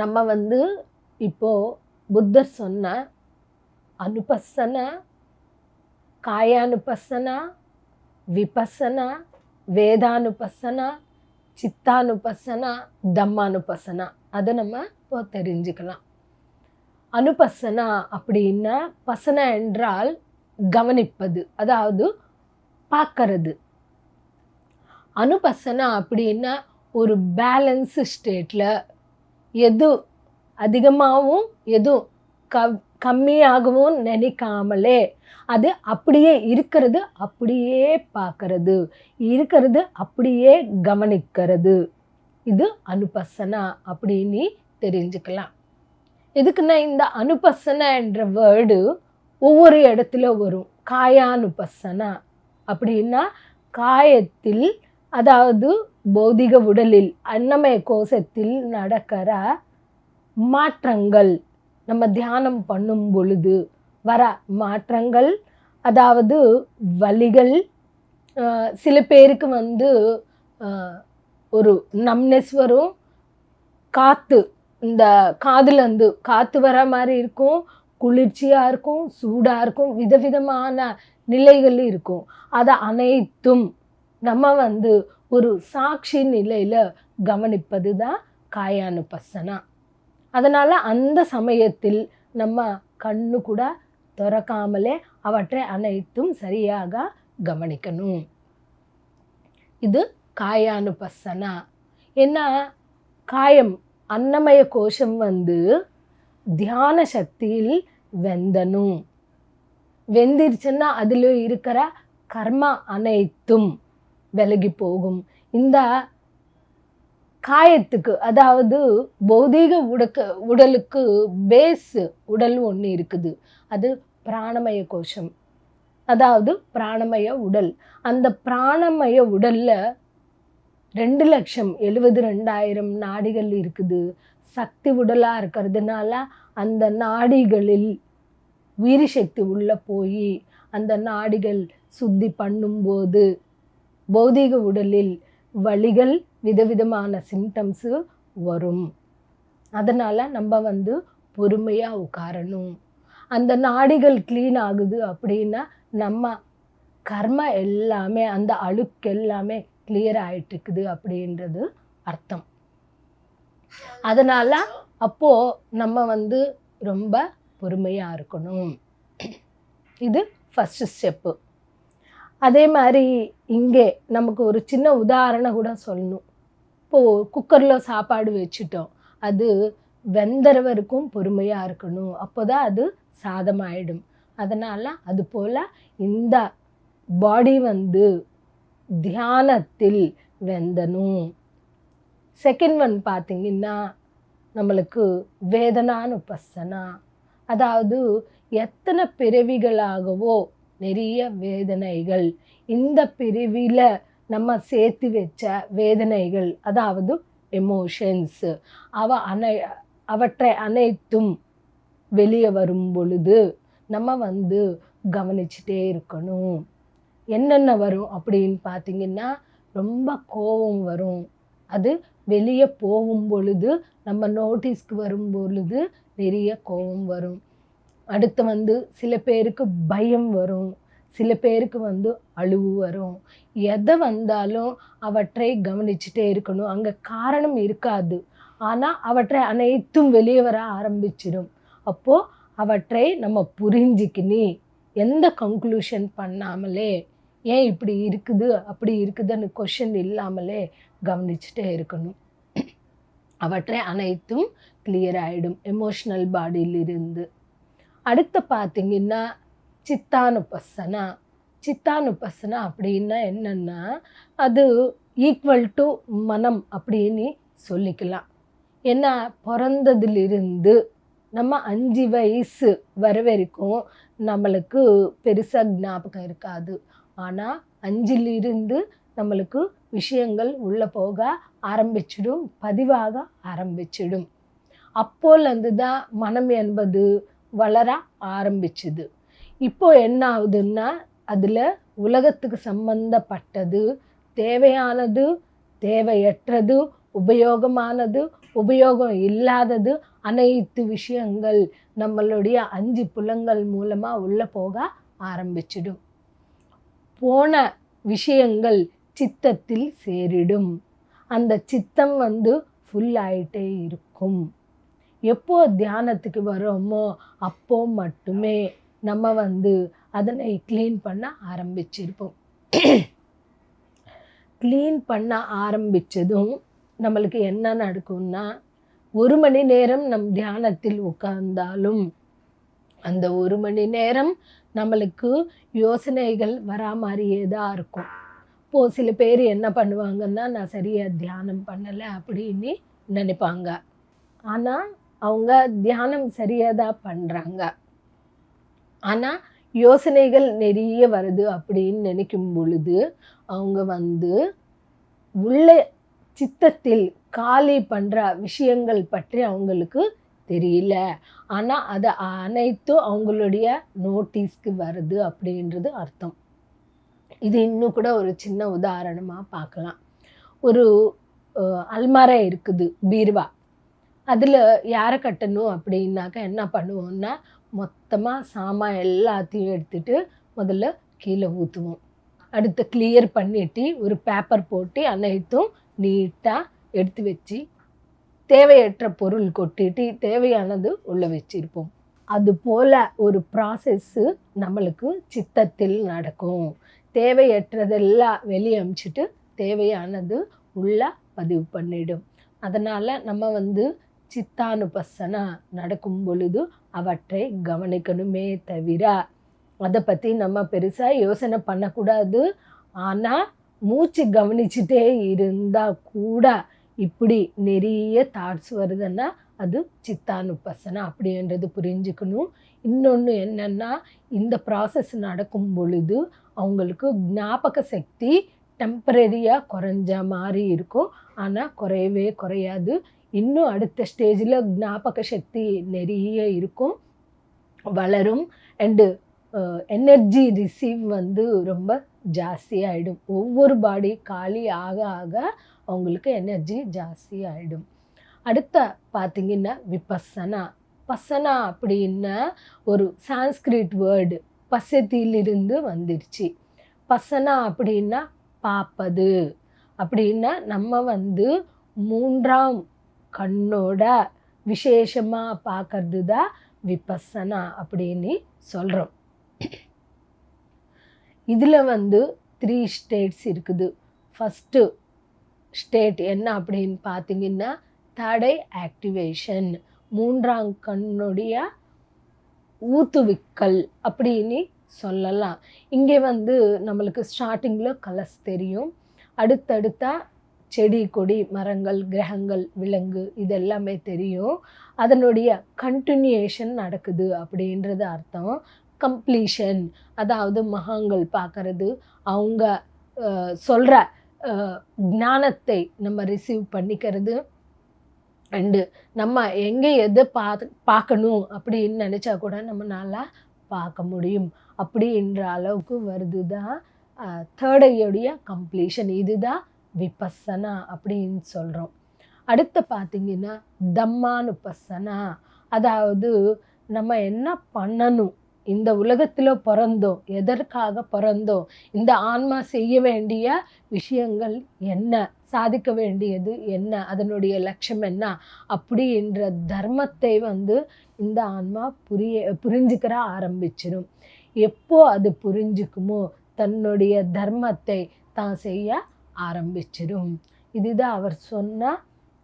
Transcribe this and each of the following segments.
நம்ம வந்து இப்போ புத்தர் சொன்ன அனுபசன காயானுபசனா விபசனா வேதானுபசனா சித்தானுபசனா தம்மானுபசனா. அதை நம்ம இப்போ தெரிஞ்சுக்கலாம். அனுபசனா அப்படின்னா பசனா என்றால் கவனிப்பது அதாவது பார்க்கறது. அனுபசனா அப்படின்னா ஒரு பேலன்ஸு ஸ்டேட்டில் எது அதிகமாகவும் எதுவும் க கம்மியாகவும் நினைக்காமலே அது அப்படியே இருக்கிறது அப்படியே பார்க்கறது. இருக்கிறது அப்படியே கவனிக்கிறது. இது அனுபசனா அப்படின்னு தெரிஞ்சுக்கலாம். எதுக்குன்னா இந்த அனுபசனா என்ற வேர்டு ஒவ்வொரு இடத்துல வரும். காயானுபசனா அப்படின்னா காயத்தில் அதாவது பௌதிக உடலில் அன்னமய கோஷத்தில் நடக்கிற மாற்றங்கள். நம்ம தியானம் பண்ணும் பொழுது வர மாற்றங்கள் அதாவது வலிகள் சில பேருக்கு வந்து ஒரு நம்னஸ் வரும். காற்று இந்த காதுலேருந்து காற்று வர மாதிரி இருக்கும். குளிர்ச்சியாக இருக்கும் சூடாக இருக்கும் விதவிதமான நிலைகள் இருக்கும். அதை அனைத்தும் நம்ம வந்து ஒரு சாட்சி நிலையில் கவனிப்பது தான் காயானுபசனா. அதனால் அந்த சமயத்தில் நம்ம கண்ணு கூட திறக்காமலே அவற்றை அனைத்தும் சரியாக கவனிக்கணும். இது காயானுபசனா. என்ன காயம் அன்னமய கோஷம் வந்து தியான சக்தியில் வெந்தணும் வெந்திருச்சுன்னா அதில் இருக்கிற கர்மா அனைத்தும். விலகி போகும். இந்த காயத்துக்கு அதாவது பௌதீக உடக்க உடலுக்கு பேஸ் உடல் ஒன்று இருக்குது. அது பிராணமய கோஷம். அதாவது பிராணமய உடல். அந்த பிராணமய உடலில் ரெண்டு லட்சம் எழுபது ரெண்டாயிரம் நாடிகள் இருக்குது. சக்தி உடலாக இருக்கிறதுனால அந்த நாடிகளில் உயிரி சக்தி உள்ளே போய் அந்த நாடிகள் சுத்தி பண்ணும்போது பௌதீக உடலில் வலிகள் விதவிதமான சிம்டம்ஸு வரும். அதனால் நம்ம வந்து பொறுமையாக உட்காரணும். அந்த நாடிகள் க்ளீன் ஆகுது அப்படின்னா நம்ம கர்ம எல்லாமே அந்த அழுக்கு எல்லாமே கிளியர் ஆகிட்டுருக்குது அப்படின்றது அர்த்தம். அதனால் அப்போது நம்ம வந்து ரொம்ப பொறுமையாக இருக்கணும். இது ஃபஸ்ட்டு ஸ்டெப்பு அதே மாதிரி இங்கே நமக்கு ஒரு சின்ன உதாரணம் கூட சொல்லணும். இப்போது குக்கரில் சாப்பாடு வச்சுட்டோம். அது வெந்தர வரைக்கும் பொறுமையாக இருக்கணும். அப்போ தான் அது சாதமாயிடும். அதனால் அது போல் இந்த பாடி வந்து தியானத்தில் வெந்தணும். செகண்ட் ஒன் பார்த்தீங்கன்னா நம்மளுக்கு வேதனானுபசனா. அதாவது எத்தனை பிறவிகளாகவோ நிறைய வேதனைகள். இந்த பிரிவில் நம்ம சேர்த்து வச்ச வேதனைகள் அதாவது எமோஷன்ஸ் அவ அனை அவற்றை அனைத்தும் வெளியே வரும் பொழுது நம்ம வந்து கவனிச்சுட்டே இருக்கணும். என்னென்ன வரும் அப்படின்னு பார்த்தீங்கன்னா ரொம்ப கோபம் வரும். அது வெளியே போகும் பொழுது நம்ம நோட்டீஸ்க்கு வரும் பொழுது நிறைய கோபம் வரும். அடுத்து வந்து சில பேருக்கு பயம் வரும் சில பேருக்கு வந்து அழுவு வரும். எதை வந்தாலும் அவற்றை கவனிச்சுட்டே இருக்கணும். அங்கே காரணம் இருக்காது. ஆனால் அவற்றை அனைத்தும் வெளியே வர ஆரம்பிச்சிடும். அப்போது அவற்றை நம்ம புரிஞ்சுக்கினி எந்த கன்க்ளூஷன் பண்ணாமலே ஏன் இப்படி இருக்குது அப்படி இருக்குதுன்னு கொஷின் இல்லாமலே கவனிச்சுட்டே இருக்கணும். அவற்றை அனைத்தும் கிளியர் ஆகிடும் எமோஷ்னல் பாடியிலிருந்து அடுத்து பார்த்தீங்கன்னா சித்தானுபசனா. சித்தானுபசனா அப்படின்னா என்னென்னா அது ஈக்குவல் டு மனம் அப்படின்னு சொல்லிக்கலாம். ஏன்னா பிறந்ததுலிருந்து நம்ம அஞ்சு வயசு வர வரைக்கும் நம்மளுக்கு பெருசாக ஞாபகம் இருக்காது. ஆனால் அஞ்சிலிருந்து நம்மளுக்கு விஷயங்கள் உள்ளே போக ஆரம்பிச்சிடும் பதிவாக ஆரம்பிச்சிடும். அப்போலேருந்து தான் மனம் என்பது வளர ஆரம்பிச்சுது. இப்போ என்ன ஆகுதுன்னா அதில் உலகத்துக்கு சம்பந்தப்பட்டது தேவையானது தேவையற்றது உபயோகமானது உபயோகம் இல்லாதது அனைத்து விஷயங்கள் நம்மளுடைய அஞ்சு புலங்கள் மூலமாக உள்ளே போக ஆரம்பிச்சிடும். போன விஷயங்கள் சித்தத்தில் சேரிடும். அந்த சித்தம் வந்து ஃபுல் ஆயிட்டே இருக்கும். எப்போ தியானத்துக்கு வரோமோ அப்போ மட்டுமே நம்ம வந்து அதனை க்ளீன் பண்ண ஆரம்பிச்சிருப்போம். க்ளீன் பண்ண ஆரம்பித்ததும் நம்மளுக்கு என்ன நடக்கும்னா ஒரு மணி நேரம் நம் தியானத்தில் உட்கார்ந்தாலும் அந்த ஒரு மணி நேரம் நம்மளுக்கு யோசனைகள் வரா மாதிரியே தான் இருக்கும். இப்போ சில பேர் என்ன பண்ணுவாங்கன்னா நான் சரியாக தியானம் பண்ணலை அப்படின்னு நினைப்பாங்க. ஆனால் அவங்க தியானம் சரியாக தான் பண்ணுறாங்க ஆனால் யோசனைகள் நிறைய வருது அப்படின்னு நினைக்கும் பொழுது அவங்க வந்து உள்ள சித்தத்தில் காலி பண்ணுற விஷயங்கள் பற்றி அவங்களுக்கு தெரியல. ஆனால் அது அனைத்தும் அவங்களுடைய நோட்டீஸ்க்கு வருது அப்படின்றது அர்த்தம். இது இன்னும் கூட ஒரு சின்ன உதாரணமாக பார்க்கலாம். ஒரு அல்மாரை இருக்குது பீர்வா. அதில் யாரை கட்டணும் அப்படின்னாக்கா என்ன பண்ணுவோம்னா மொத்தமாக சாமான் எல்லாத்தையும் எடுத்துட்டு முதல்ல கீழே ஊற்றுவோம் அடுத்து கிளியர் பண்ணிட்டு ஒரு பேப்பர் போட்டு அனைத்தும் நீட்டாக எடுத்து வச்சு தேவையற்ற பொருள் கொட்டிட்டு தேவையானது உள்ள வச்சிருப்போம். அது போல் ஒரு ப்ராசஸ்ஸு நம்மளுக்கு சித்தத்தில் நடக்கும். தேவையற்றதெல்லாம் வெளியே அமிச்சிட்டு தேவையானது உள்ள பதிவு பண்ணிடும். அதனால் நம்ம வந்து சித்தானுபசனா நடக்கும் பொழுது அவற்றை கவனிக்கணுமே தவிர அதை பற்றி நம்ம பெருசாக யோசனை பண்ணக்கூடாது. ஆனால் மூச்சு கவனிச்சுட்டே இருந்தால் கூட இப்படி நிறைய தாட்ஸ் வருதுன்னா அது சித்தானுபசனை அப்படின்றது புரிஞ்சுக்கணும். இன்னொன்று என்னென்னா இந்த ப்ராசஸ் நடக்கும் பொழுது அவங்களுக்கு ஞாபக சக்தி டெம்பரரியாக குறைஞ்ச மாதிரி இருக்கும். ஆனால் குறையவே குறையாது. இன்னும் அடுத்த ஸ்டேஜில் ஞாபக சக்தி நிறைய இருக்கும். வளரும். அண்டு எனர்ஜி ரிசீவ் வந்து ரொம்ப ஜாஸ்தியாகிடும் ஒவ்வொரு பாடி காலி ஆக ஆக அவங்களுக்கு எனர்ஜி ஜாஸ்தி ஆகிடும் அடுத்த பார்த்தீங்கன்னா விபசனா. பசனா அப்படின்னா ஒரு சான்ஸ்கிரிட் வேர்டு பசத்திலிருந்து வந்துடுச்சு பசனா அப்படின்னா பார்ப்பது அப்படின்னா நம்ம வந்து மூன்றாம் கண்ணோட விசேஷமாக பார்க்கறது தான் விபசனா அப்படின்னு சொல்கிறோம் இதில் வந்து த்ரீ ஸ்டேட்ஸ் இருக்குது. ஃபஸ்ட்டு ஸ்டேட் என்ன அப்படின்னு பார்த்தீங்கன்னா தடை ஆக்டிவேஷன் மூன்றாம் கண்ணுடைய ஊத்துவிக்கல் அப்படின்னு சொல்லலாம். இங்கே வந்து நம்மளுக்கு ஸ்டார்டிங்கில் கலர்ஸ் தெரியும். அடுத்தடுத்தா செடி கொடி மரங்கள் கிரகங்கள் விலங்கு இதெல்லாமே தெரியும். அதனுடைய கண்டினியூஷன் நடக்குது அப்படின்றது அர்த்தம். கம்ப்ளீஷன் அதாவது மகாங்கள் பார்க்கறது அவங்க சொல்கிற ஞானத்தை நம்ம ரிசீவ் பண்ணிக்கிறது. அண்டு நம்ம எங்கே எதை பார்த்து பார்க்கணும் அப்படின்னு நினச்சா கூட நம்மளால் பார்க்க முடியும். அப்படின்ற அளவுக்கு வருது தான் தேர்ட் ஐயோடைய கம்ப்ளீஷன் இதுதான் விபசனா அப்படின்னு சொல்கிறோம் அடுத்து பார்த்தீங்கன்னா தம்மானுபசனா. அதாவது நம்ம என்ன பண்ணணும்? இந்த உலகத்தில் பிறந்தோம் எதற்காக பிறந்தோம்? இந்த ஆன்மா செய்ய வேண்டிய விஷயங்கள் என்ன? சாதிக்க வேண்டியது என்ன? அதனுடைய லட்சியம் என்ன? அப்படின்ற தர்மத்தை வந்து இந்த ஆன்மா புரிய புரிஞ்சுக்கிற ஆரம்பிச்சிடும் எப்போ அது புரிஞ்சுக்குமோ தன்னுடைய தர்மத்தை தான் செய்ய ஆரம்பிச்சிடும் இதுதான் அவர் சொன்ன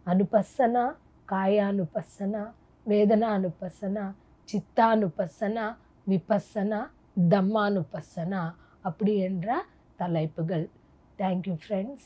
அனுபசனா காயானுபசனா வேதனானுபசனா சித்தானுபசனா விபசனா தம்மானுபசனா அப்படி என்ற தலைப்புகள். Thank you friends